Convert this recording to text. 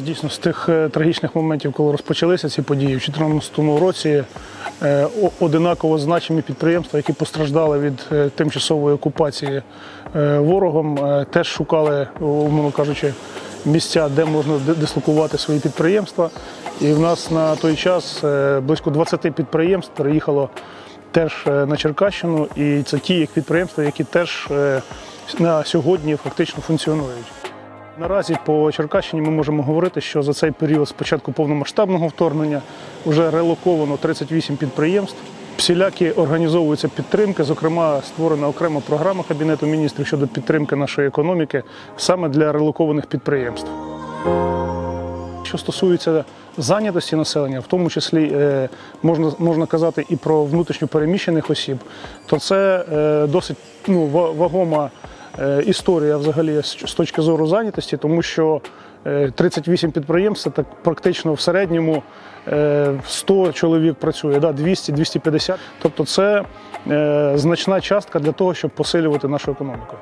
Дійсно, з тих е, трагічних моментів, коли розпочалися ці події, в 2014 році е, одинаково значимі підприємства, які постраждали від е, тимчасової окупації ворогом, теж шукали, умовно кажучи, місця, де можна дислокувати свої підприємства. І в нас на той час близько 20 підприємств переїхало теж на Черкащину, і це ті підприємства, які теж на сьогодні фактично функціонують. Наразі по Черкащині ми можемо говорити, що за цей період з початку повномасштабного вторгнення вже релоковано 38 підприємств. Всілякі організовуються підтримки. Зокрема, створена окрема програма Кабінету міністрів щодо підтримки нашої економіки саме для релокованих підприємств. Що стосується зайнятості населення, в тому числі е, можна, можна казати і про внутрішньо переміщених осіб, то це е, досить ну, вагома історія взагалі з точки зору зайнятості, тому що е, 38 підприємств це так практично в середньому е, 100 чоловік працює, да, 200-250. Тобто це е, значна частка для того, щоб посилювати нашу економіку.